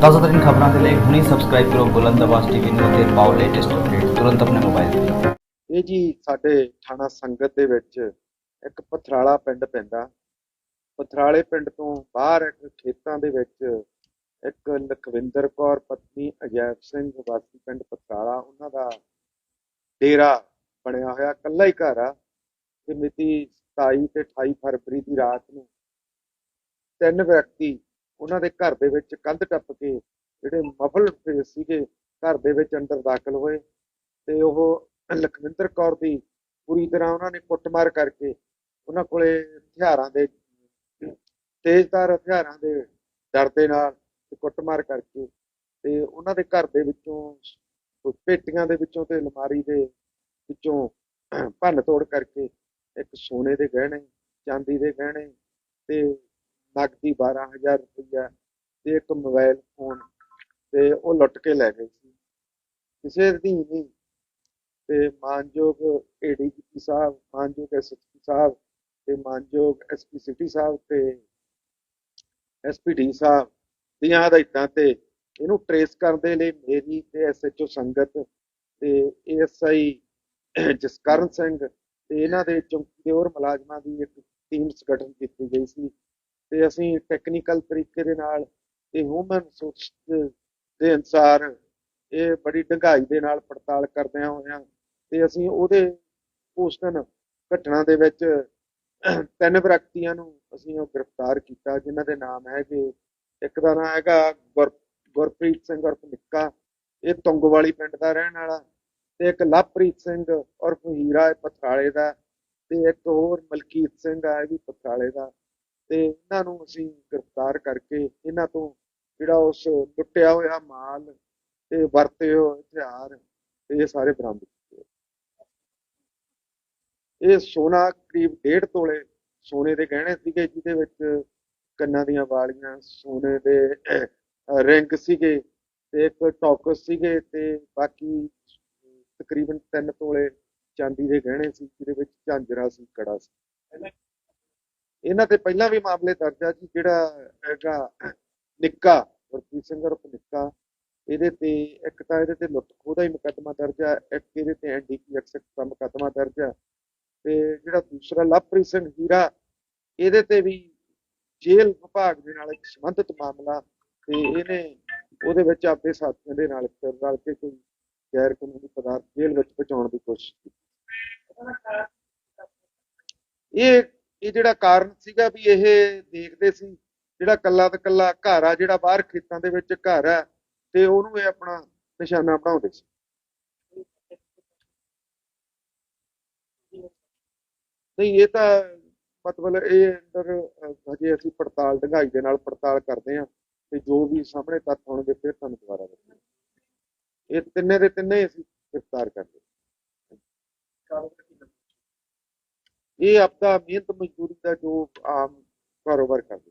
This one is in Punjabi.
ਤਾਜ਼ਾ ਖਬਰਾਂ ਦੇ ਲਈ ਹੁਣੇ ਸਬਸਕ੍ਰਾਈਬ ਕਰੋ ਬੁਲੰਦ ਟੀਵੀ ਨੂੰ ਅਤੇ ਪਾਓ ਲੇਟੈਸਟ ਅਪਡੇਟ ਤੁਰੰਤ ਆਪਣੇ ਮੋਬਾਈਲ ਤੇ। ਇਹ ਜੀ ਸਾਡੇ ਥਾਣਾ ਸੰਗਤ ਦੇ ਵਿੱਚ ਇੱਕ ਪਥਰਾਲਾ ਪਿੰਡ ਪੈਂਦਾ। ਪਥਰਾਲੇ ਪਿੰਡ ਤੋਂ ਬਾਹਰ ਇੱਕ ਖੇਤਾਂ ਦੇ ਵਿੱਚ ਇੱਕ ਲਖਵਿੰਦਰ ਕੌਰ, ਪਤਨੀ ਅਜੈਬ ਸਿੰਘ, ਵਾਸੀ ਪਿੰਡ ਪਥਰਾਲਾ, ਉਹਨਾਂ ਦਾ ਡੇਰਾ ਬਣਿਆ ਹੋਇਆ, ਇਕੱਲਾ ਹੀ ਘਰ ਆ। ਤੇ ਮਿਤੀ 27 ਤੇ 28 ਫਰਵਰੀ ਦੀ ਰਾਤ ਨੂੰ ਤਿੰਨ ਵਿਅਕਤੀ ਉਹਨਾਂ ਦੇ ਘਰ ਦੇ ਵਿੱਚ ਕੰਧ ਟੱਪ ਕੇ ਜਿਹੜੇ ਮਫਲ ਫੇਸ ਸੀਗੇ ਘਰ ਦੇ ਵਿੱਚ ਅੰਦਰ ਦਾਖਲ ਹੋਏ ਤੇ ਉਹ ਲਖਵਿੰਦਰ ਕੌਰ ਦੀ ਪੂਰੀ ਤਰ੍ਹਾਂ ਉਹਨਾਂ ਨੇ ਕੁੱਟਮਾਰ ਕਰਕੇ ਉਹਨਾਂ ਕੋਲੇ ਹਥਿਆਰਾਂ ਦੇ ਤੇਜ਼ਧਾਰ ਹਥਿਆਰਾਂ ਦੇ ਡਰ ਦੇ ਨਾਲ ਕੁੱਟਮਾਰ ਕਰਕੇ ਤੇ ਉਹਨਾਂ ਦੇ ਘਰ ਦੇ ਵਿੱਚੋਂ ਪੇਟੀਆਂ ਦੇ ਵਿੱਚੋਂ ਤੇ ਅਲਮਾਰੀ ਦੇ ਵਿੱਚੋਂ ਭੰਨ ਤੋੜ ਕਰਕੇ ਇੱਕ ਸੋਨੇ ਦੇ ਗਹਿਣੇ, ਚਾਂਦੀ ਦੇ ਗਹਿਣੇ ਤੇ ਨਕਦੀ 12000 ਰੁਪਇਆ ਤੇ ਇੱਕ ਮੋਬਾਈਲ ਫੋਨ ਤੇ ਉਹ ਲੁੱਟ ਕੇ ਲੈ ਗਏ ਸੀ। ਕਿਸੇ ਦੀ ਨਹੀਂ ਤੇ ਮਾਨਯੋਗ ਏਡੀਜੀਪੀ ਸਾਹਿਬ, ਮਾਨਯੋਗ ਐਸਐਸਪੀ ਸਾਹਿਬ ਤੇ ਮਾਨਯੋਗ ਐਸਪੀ ਸਿਟੀ ਸਾਹਿਬ ਤੇ ਐਸਪੀਡੀ ਸਾਹਿਬ ਦੀਆਂ ਹਦਾਇਤਾਂ ਤੇ ਇਹਨੂੰ ਟਰੇਸ ਕਰਨ ਦੇ ਲਈ ਮੇਰੀ ਤੇ ਐਸਐਚਓ ਸੰਗਤ ਤੇ ਏਐਸਆਈ ਜਸਕਰਨ ਸਿੰਘ ਤੇ ਇਹਨਾਂ ਦੇ ਚੌਕੀ ਦੇ ਹੋਰ ਮੁਲਾਜ਼ਮਾਂ ਦੀ ਇੱਕ ਟੀਮ ਗਠਨ ਕੀਤੀ ਗਈ ਸੀ। ਤੇ ਅਸੀਂ ਟੈਕਨੀਕਲ ਤਰੀਕੇ ਦੇ ਨਾਲ ਤੇ ਹਿਊਮਨ ਸੋਰਸ ਦੇ ਅਨਸਾਰ ਇਹ ਬੜੀ ਡੂੰਘਾਈ ਦੇ ਨਾਲ ਪੜਤਾਲ ਕਰਦਿਆਂ ਹੋਇਆਂ ਤੇ ਅਸੀਂ ਉਹਦੇ ਉਸ ਘਟਨਾ ਦੇ ਵਿੱਚ ਤਿੰਨ ਵਿਅਕਤੀਆਂ ਨੂੰ ਅਸੀਂ ਉਹ ਗ੍ਰਿਫਤਾਰ ਕੀਤਾ, ਜਿਨ੍ਹਾਂ ਦੇ ਨਾਮ ਹੈਗੇ ਇੱਕ ਦਾ ਨਾਮ ਹੈਗਾ ਗੁਰ, ਗੁਰਪ੍ਰੀਤ ਸਿੰਘ ਉਰਫ ਨਿੱਕਾ ਇਹ ਤੁੰਗਵਾਲੀ ਪਿੰਡ ਦਾ ਰਹਿਣ ਵਾਲਾ ਤੇ ਇੱਕ ਲਵਪ੍ਰੀਤ ਸਿੰਘ ਉਰਫ ਹੀਰਾ ਇਹ ਪਥਰਾਲੇ ਦਾ ਤੇ ਇੱਕ ਹੋਰ ਮਲਕੀਤ ਸਿੰਘ ਆ, ਇਹ ਵੀ ਪਥਰਾਲੇ ਦਾ। ਤੇ ਇਹਨਾਂ ਨੂੰ ਅਸੀਂ ਗ੍ਰਿਫਤਾਰ ਕਰਕੇ ਇਹਨਾਂ ਤੋਂ ਜਿਹੜਾ ਉਸ ਲੁੱਟਿਆ ਹੋਇਆ ਮਾਲ ਤੇ ਵਰਤੇ ਹੋਏ ਹਥਿਆਰ ਇਹ ਸਾਰੇ ਬਰਾਮਦ ਕੀਤੇ ਇਹ ਸੋਨਾ ਕਰੀਬ 1.5 ਤੋਲੇ ਸੋਨੇ ਦੇ ਗਹਿਣੇ ਸੀਗੇ, ਜਿਹਦੇ ਵਿੱਚ ਕੰਨਾਂ ਦੀਆਂ ਵਾਲੀਆਂ ਸੋਨੇ ਦੇ ਰਿੰਗ ਸੀਗੇ ਤੇ ਇੱਕ ਟੌਕਸ ਸੀਗੇ ਤੇ ਬਾਕੀ ਤਕਰੀਬਨ 3 ਤੋਲੇ ਚਾਂਦੀ ਦੇ ਗਹਿਣੇ ਸੀ, ਜਿਹਦੇ ਵਿੱਚ ਝਾਂਜਰਾ ਸੀ, ਕੜਾ ਸੀ। ਇਹਨਾਂ ਤੇ ਪਹਿਲਾਂ ਵੀ ਮਾਮਲੇ ਦਰਜ ਆ ਜੀ, ਜਿਹੜਾ ਹੈਗਾ ਨਿੱਕਾ, ਗੁਰਪ੍ਰੀਤ ਸਿੰਘ ਉਰਫ ਨਿੱਕਾ, ਇਹਦੇ ਤੇ ਇੱਕ ਤਾਂ ਇਹਦੇ ਤੇ ਲੁੱਟ ਦਾ ਹੀ ਮੁਕੱਦਮਾ ਦਰਜ ਆ, ਇੱਕ ਇਹਦੇ ਤੇ ਐਨਡੀਪੀਐਕਸ ਦਾ ਮੁਕੱਦਮਾ ਦਰਜ ਆ ਤੇ ਜਿਹੜਾ ਦੂਸਰਾ ਲਵਪ੍ਰੀਤ ਸਿੰਘ ਹੀਰਾ, ਇਹਦੇ ਤੇ ਵੀ ਜੇਲ੍ਹ ਵਿਭਾਗ ਦੇ ਨਾਲ ਇੱਕ ਸੰਬੰਧਿਤ ਮਾਮਲਾ ਤੇ ਇਹਨੇ ਉਹਦੇ ਵਿੱਚ ਆਪਣੇ ਸਾਥੀਆਂ ਦੇ ਨਾਲ ਰਲ ਕੇ ਕੋਈ ਗੈਰ ਕਾਨੂੰਨੀ ਪਦਾਰਥ ਜੇਲ੍ਹ ਵਿੱਚ ਪਹੁੰਚਾਉਣ ਦੀ ਕੋਸ਼ਿਸ਼ ਕੀਤੀ। ਇਹ ਇਹ ਜਿਹੜਾ ਕਾਰਨ ਸੀਗਾ ਵੀ ਇਹ ਦੇਖਦੇ ਸੀ, ਜਿਹੜਾ ਕੱਲਾ ਤੇ ਕੱਲਾ ਘਰ ਆ, ਜਿਹੜਾ ਬਾਹਰ ਖੇਤਾਂ ਦੇ ਵਿੱਚ ਘਰ ਆ, ਤੇ ਉਹਨੂੰ ਇਹ ਆਪਣਾ ਨਿਸ਼ਾਨਾ ਬਣਾਉਂਦੇ ਸੀ। ਨਹੀਂ, ਇਹ ਤਾਂ ਮਤਲਬ ਇਹ ਅੰਦਰ, ਹਜੇ ਅਸੀਂ ਪੜਤਾਲ ਢੰਗਾਈ ਦੇ ਨਾਲ ਪੜਤਾਲ ਕਰਦੇ ਹਾਂ, ਤੇ ਜੋ ਵੀ ਸਾਹਮਣੇ ਤੱਥ ਹੋਣਗੇ ਫਿਰ ਤੁਹਾਨੂੰ ਦੁਬਾਰਾ ਦੱਸਾਂਗੇ। ਇਹ ਤਿੰਨੇ ਦੇ ਤਿੰਨੇ ਅਸੀਂ ਗ੍ਰਿਫਤਾਰ ਕਰਦੇ ਇਹ ਆਪਦਾ ਮਿਹਨਤ ਮਜ਼ਦੂਰੀ ਦਾ ਜੋ ਆਮ ਕਾਰੋਬਾਰ ਕਰਦੇ